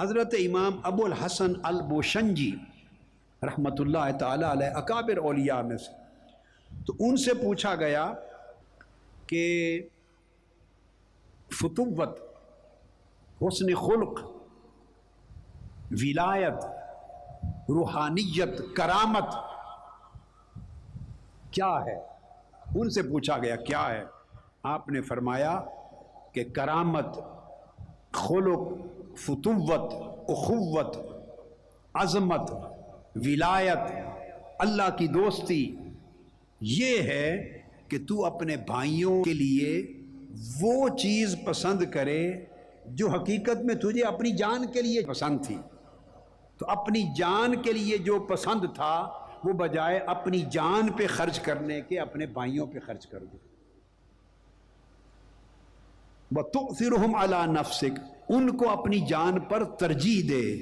حضرت امام ابو الحسن البوشنجی رحمۃ اللہ تعالیٰ علیہ اکابر اولیاء میں سے۔ تو ان سے پوچھا گیا کہ فتوت، حسن خلق، ولایت، روحانیت، کرامت کیا ہے؟ ان سے پوچھا گیا، کیا ہے؟ آپ نے فرمایا کہ کرامت، خلق فتوت، اخوت، عظمت، ولایت، اللہ کی دوستی، یہ ہے کہ تو اپنے بھائیوں کے لیے وہ چیز پسند کرے جو حقیقت میں تجھے اپنی جان کے لیے پسند تھی۔ تو اپنی جان کے لیے جو پسند تھا، وہ بجائے اپنی جان پہ خرچ کرنے کے، اپنے بھائیوں پہ خرچ کر دو بترحم اللہ نفسک ان کو اپنی جان پر ترجیح دے۔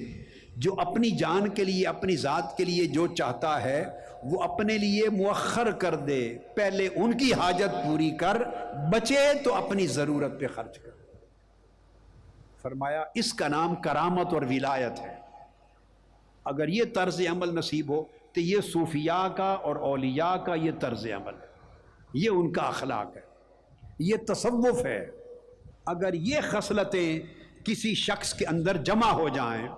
جو اپنی جان کے لیے، اپنی ذات کے لیے جو چاہتا ہے، وہ اپنے لیے مؤخر کر دے۔ پہلے ان کی حاجت پوری کر، بچے تو اپنی ضرورت پہ خرچ کر۔ فرمایا، اس کا نام کرامت اور ولایت ہے۔ اگر یہ طرز عمل نصیب ہو، تو یہ صوفیاء کا اور اولیاء کا یہ طرز عمل ہے۔ یہ ان کا اخلاق ہے۔ یہ تصوف ہے۔ اگر یہ خصلتیں کسی شخص کے اندر جمع ہو جائیں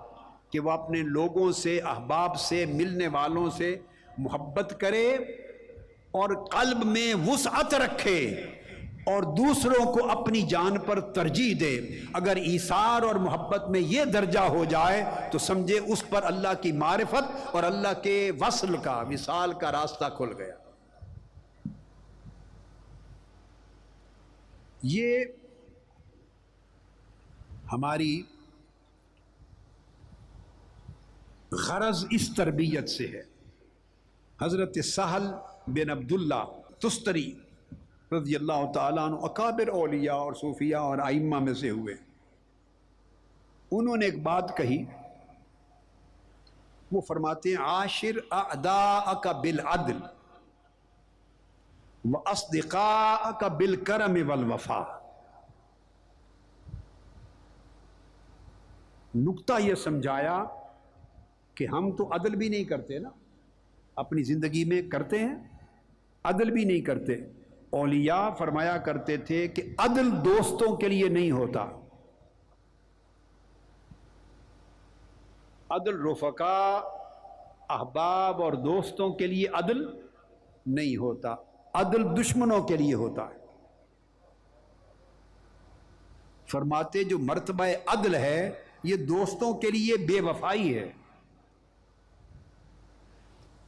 کہ وہ اپنے لوگوں سے، احباب سے، ملنے والوں سے محبت کرے اور قلب میں وسعت رکھے اور دوسروں کو اپنی جان پر ترجیح دے۔ اگر ایثار اور محبت میں یہ درجہ ہو جائے تو سمجھے اس پر اللہ کی معرفت اور اللہ کے وصل کا، وصال کا راستہ کھل گیا۔ یہ ہماری غرض اس تربیت سے ہے۔ حضرت سہل بن عبداللہ تستری رضی اللہ تعالیٰ عنہ، اکابر اولیاء اور صوفیہ اور آئمہ میں سے ہوئے۔ انہوں نے ایک بات کہی، وہ فرماتے ہیں، عاشر ادا کا بالعدل و اصدقاء کا بالکرم والوفا نقطہ یہ سمجھایا کہ ہم تو عدل بھی نہیں کرتے نا، اپنی زندگی میں کرتے ہیں، عدل بھی نہیں کرتے۔ اولیاء فرمایا کرتے تھے کہ عدل دوستوں کے لیے نہیں ہوتا۔ عدل رفقا، احباب اور دوستوں کے لیے عدل نہیں ہوتا، عدل دشمنوں کے لیے ہوتا ہے۔ فرماتے جو مرتبہ عدل ہے یہ دوستوں کے لیے بے وفائی ہے۔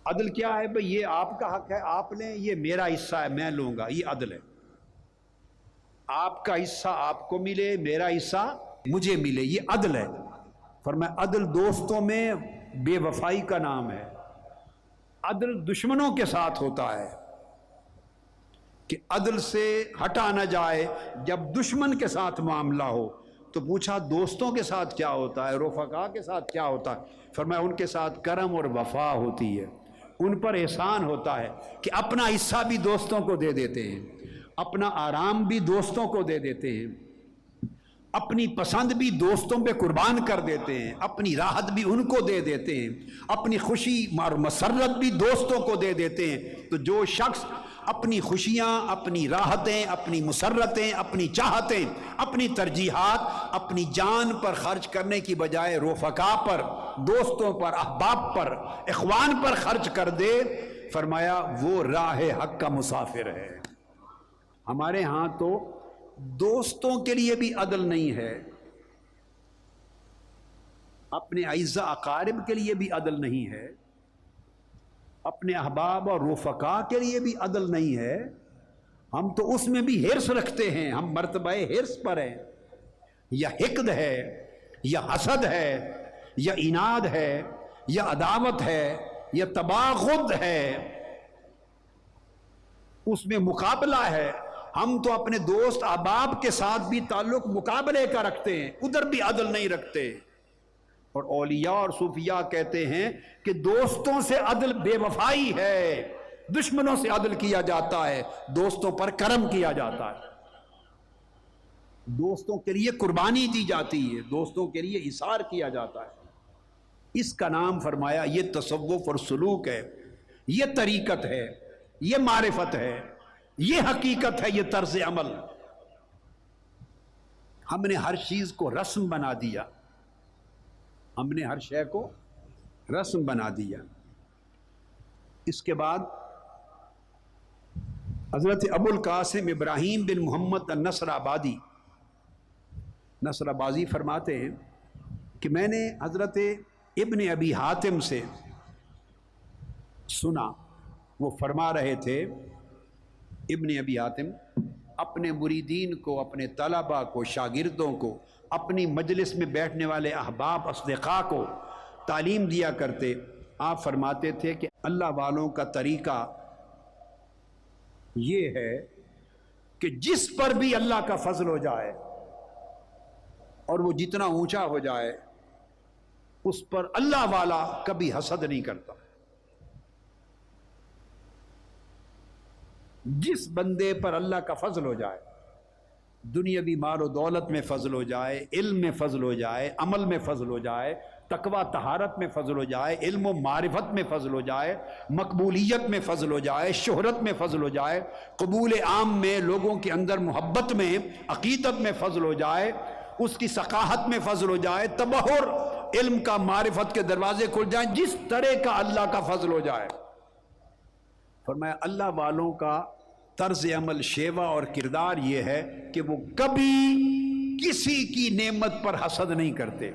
عدل کیا ہے بھائی؟ یہ آپ کا حق ہے، آپ نے یہ میرا حصہ ہے، میں لوں گا، یہ عدل ہے۔ آپ کا حصہ آپ کو ملے، میرا حصہ مجھے ملے، یہ عدل ہے۔ فرمایا عدل دوستوں میں بے وفائی کا نام ہے۔ عدل دشمنوں کے ساتھ ہوتا ہے کہ عدل سے ہٹا نہ جائے، جب دشمن کے ساتھ معاملہ ہو۔ تو پوچھا دوستوں کے ساتھ کیا ہوتا ہے رفقا کے ساتھ کیا ہوتا ہے؟ فرمایا ان کے ساتھ کرم اور وفا ہوتی ہے۔ ان پر احسان ہوتا ہے کہ اپنا حصہ بھی دوستوں کو دے دیتے ہیں، اپنا آرام بھی دوستوں کو دے دیتے ہیں۔ اپنی پسند بھی دوستوں پہ قربان کر دیتے ہیں، اپنی راحت بھی ان کو دے دیتے ہیں۔ اپنی خوشی اور مسرت بھی دوستوں کو دے دیتے ہیں۔ تو جو شخص اپنی خوشیاں، اپنی راحتیں، اپنی مسرتیں، اپنی چاہتیں، اپنی ترجیحات، اپنی جان پر خرچ کرنے کی بجائے روفقا پر، دوستوں پر، احباب پر، اخوان پر خرچ کر دے۔ فرمایا، وہ راہ حق کا مسافر ہے۔ ہمارے ہاں تو دوستوں کے لیے بھی عدل نہیں ہے۔ اپنے اعزا اقارب کے لیے بھی عدل نہیں ہے۔ اپنے احباب اور رفقا کے لیے بھی عدل نہیں ہے۔ ہم تو اس میں بھی ہرس رکھتے ہیں۔ ہم مرتبہ ہرس پر ہیں۔ یا حقد ہے، یا حسد ہے، یا اناد ہے، یا عداوت ہے، یا تباغد ہے۔ اس میں مقابلہ ہے۔ ہم تو اپنے دوست احباب کے ساتھ بھی تعلق مقابلے کا رکھتے ہیں۔ ادھر بھی عدل نہیں رکھتے۔ اور اولیاء اور صوفیاء کہتے ہیں کہ دوستوں سے عدل بے وفائی ہے، دشمنوں سے عدل کیا جاتا ہے، دوستوں پر کرم کیا جاتا ہے۔ دوستوں کے لیے قربانی دی جاتی ہے، دوستوں کے لیے اثار کیا جاتا ہے۔ اس کا نام فرمایا، یہ تصوف اور سلوک ہے، یہ طریقت ہے، یہ معرفت ہے، یہ حقیقت ہے، یہ طرز عمل۔ ہم نے ہر چیز کو رسم بنا دیا۔ ہم نے ہر شے کو رسم بنا دیا۔ اس کے بعد حضرت ابو القاسم ابراہیم بن محمد النصر آبادی۔ نصر آبادی فرماتے ہیں کہ میں نے حضرت ابن ابی حاتم سے سنا۔ وہ فرما رہے تھے، ابن ابی حاتم اپنے مریدین کو، اپنے طلبہ کو، شاگردوں کو اپنی مجلس میں بیٹھنے والے احباب، اصدقاء کو تعلیم دیا کرتے، آپ فرماتے تھے کہ اللہ والوں کا طریقہ یہ ہے کہ جس پر بھی اللہ کا فضل ہو جائے اور وہ جتنا اونچا ہو جائے، اس پر اللہ والا کبھی حسد نہیں کرتا۔ جس بندے پر اللہ کا فضل ہو جائے دنیاوی مال و دولت میں فضل ہو جائے علم میں فضل ہو جائے عمل میں فضل ہو جائے تقوی تہارت میں فضل ہو جائے علم و معرفت میں فضل ہو جائے مقبولیت میں فضل ہو جائے شہرت میں فضل ہو جائے قبول عام میں لوگوں کے اندر محبت میں عقیدت میں فضل ہو جائے اس کی ثقافت میں فضل ہو جائے تبہر علم کا معرفت کے دروازے کھل جائیں جس طرح کا اللہ کا فضل ہو جائے فرمایا اللہ والوں کا طرز عمل شیوا اور کردار یہ ہے کہ وہ کبھی کسی کی نعمت پر حسد نہیں کرتے۔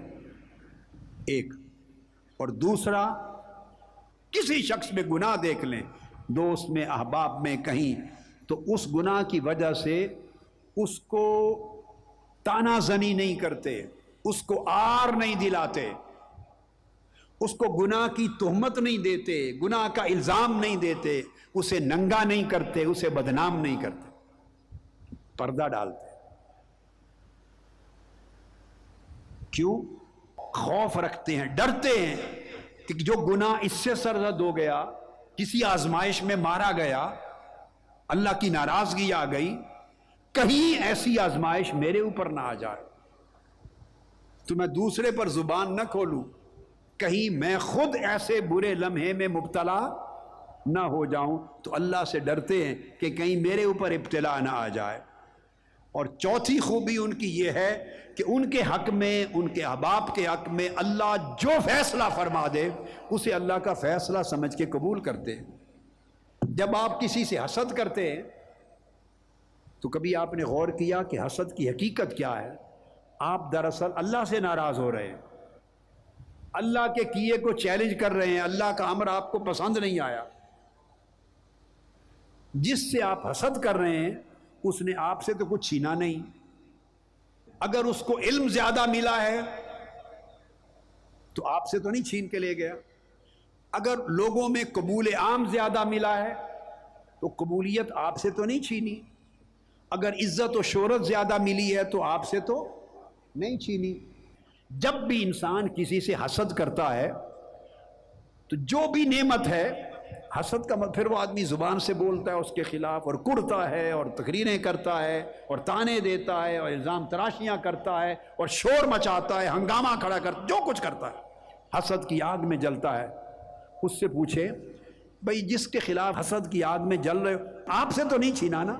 ایک۔ اور دوسرا، کسی شخص میں گناہ دیکھ لیں، دوست میں، احباب میں، کہیں، تو اس گناہ کی وجہ سے اس کو تانا زنی نہیں کرتے، اس کو آر نہیں دلاتے۔ اس کو گناہ کی تہمت نہیں دیتے، گناہ کا الزام نہیں دیتے، اسے ننگا نہیں کرتے، اسے بدنام نہیں کرتے۔ پردہ ڈالتے۔ کیوں؟ خوف رکھتے ہیں، ڈرتے ہیں کہ جو گناہ اس سے سرزد ہو گیا، کسی آزمائش میں مارا گیا، اللہ کی ناراضگی آ گئی، کہیں ایسی آزمائش میرے اوپر نہ آ جائے۔ تو میں دوسرے پر زبان نہ کھولوں۔ کہیں میں خود ایسے برے لمحے میں مبتلا نہ ہو جاؤں تو اللہ سے ڈرتے ہیں کہ کہیں میرے اوپر ابتلا نہ آ جائے۔ اور چوتھی خوبی ان کی یہ ہے کہ ان کے حق میں، ان کے احباب کے حق میں اللہ جو فیصلہ فرما دے، اسے اللہ کا فیصلہ سمجھ کے قبول کرتے ہیں۔ جب آپ کسی سے حسد کرتے ہیں، تو کبھی آپ نے غور کیا کہ حسد کی حقیقت کیا ہے؟ آپ دراصل اللہ سے ناراض ہو رہے ہیں۔ اللہ کے کیے کو چیلنج کر رہے ہیں، اللہ کا امر آپ کو پسند نہیں آیا۔ جس سے آپ حسد کر رہے ہیں، اس نے آپ سے تو کچھ چھینا نہیں۔ اگر اس کو علم زیادہ ملا ہے، تو آپ سے تو نہیں چھین کے لے گیا۔ اگر لوگوں میں قبول عام زیادہ ملا ہے، تو قبولیت آپ سے تو نہیں چھینی۔ اگر عزت و شہرت زیادہ ملی ہے، تو آپ سے تو نہیں چھینی۔ جب بھی انسان کسی سے حسد کرتا ہے، تو جو بھی نعمت ہے، حسد کا مطلب پھر وہ آدمی زبان سے بولتا ہے، اس کے خلاف اور کڑتا ہے اور تقریریں کرتا ہے اور تانے دیتا ہے اور الزام تراشیاں کرتا ہے اور شور مچاتا ہے، ہنگامہ کھڑا کرتا جو کچھ کرتا ہے۔ حسد کی آگ میں جلتا ہے۔ اس سے پوچھے بھائی جس کے خلاف حسد کی آگ میں جل رہے ہو، آپ سے تو نہیں چھینا نا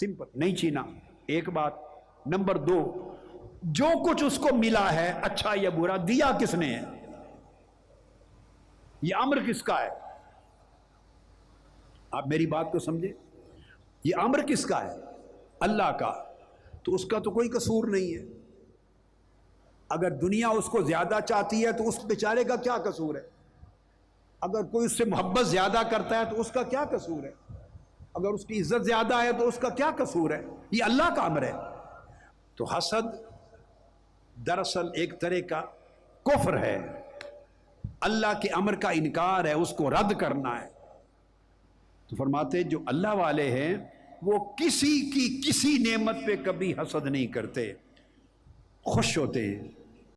سمپل، نہیں چھینا۔ ایک بات، نمبر دو جو کچھ اس کو ملا ہے اچھا یا برا، دیا کس نے؟ ہے یہ امر کس کا ہے؟ آپ میری بات کو سمجھے یہ امر کس کا ہے؟ اللہ کا۔ تو اس کا تو کوئی قصور نہیں ہے۔ اگر دنیا اس کو زیادہ چاہتی ہے، تو اس بیچارے کا کیا قصور ہے؟ اگر کوئی اس سے محبت زیادہ کرتا ہے، تو اس کا کیا قصور ہے؟ اگر اس کی عزت زیادہ ہے، تو اس کا کیا قصور ہے؟ یہ اللہ کا امر ہے۔ تو حسد دراصل ایک طرح کا کفر ہے۔ اللہ کے امر کا انکار ہے، اس کو رد کرنا ہے۔ تو فرماتے جو اللہ والے ہیں، وہ کسی کی کسی نعمت پہ کبھی حسد نہیں کرتے۔ خوش ہوتے ہیں۔